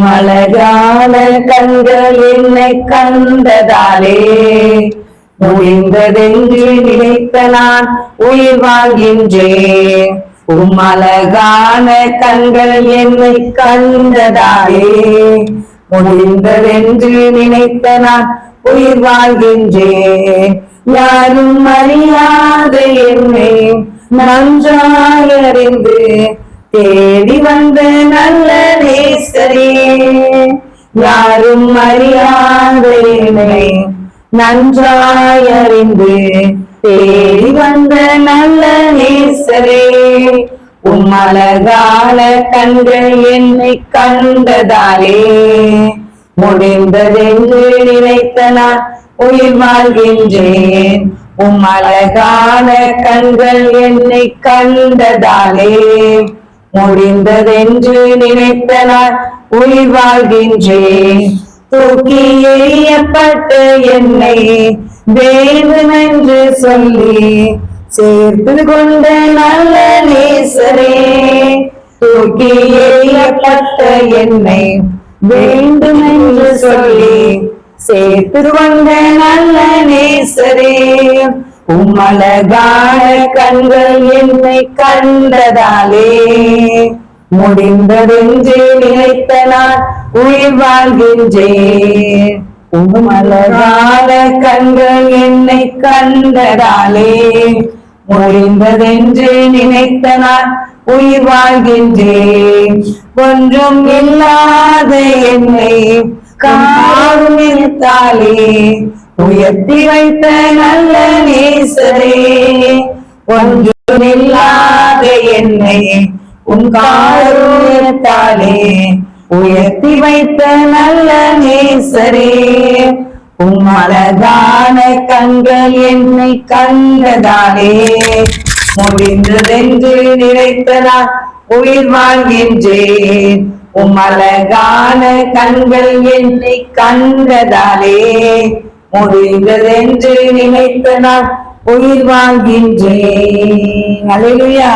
மலரான கண்கள் என்னை கண்டதாலே. முடிந்ததென்று நினைத்த நான் உயிர் வாழ்கின்றேன். உம்மழகான கண்கள் என்னை கண்டதாலே. முடிந்ததென்று நினைத்த நான் உயிர் வாழ்கின்றேன். யாரும் அறியாத என்னை நன்றாய் அறிந்து தேடி வந்த நல்ல யாரும் அறியாதேனை நன்றாயறிந்து தேடி வந்த நல்ல நேசரே. உம்மலகால கண்கள் என்னை கண்டதாலே. முடிந்ததென்று நினைத்த நான் உயிர் வாழ்கின்றேன். உம்மலகால கண்கள் என்னை கண்டதாலே. முடிந்ததென்று நினைத்த நான் உயிர் வாழ்கின்றேன் தூக்கி எறியப்பட்ட என்னை வேண்டும் என்று சொல்லி சேர்த்து கொண்ட நல்ல நேசரே. தூக்கி எறியப்பட்ட என்னை வேண்டும் என்று சொல்லி சேர்த்து கொண்ட நல்ல உம்மழகான கண்கள் என்னை கண்டதாலே. முடிந்ததென்று நினைத்த நான் உயிர் வாழ்கின்றேன். உம்மழகான கண்கள் என்னை கண்டதாலே. முடிந்ததென்று நினைத்த நான் உயிர் வாழ்கின்றேன். ஒன்றும் இல்லாத என்னை காருண்யத்தாலே உயர்த்தி வைத்தன நல்ல நேசரே என்னை உன் காருண்யத்தாலே உயர்த்தி வைத்த நல்ல நேசரே. உம் அழகான கண்கள் என்னை கண்டதாலே முடிந்ததென்று நினைத்ததால் உயிர் வாழ்கின்றேன். உம் அழகான கண்கள் என்னை கண்டதாலே முடிந்ததென்று நினைத்தனால் உயிர் வாழ்கின்றேன். அலையா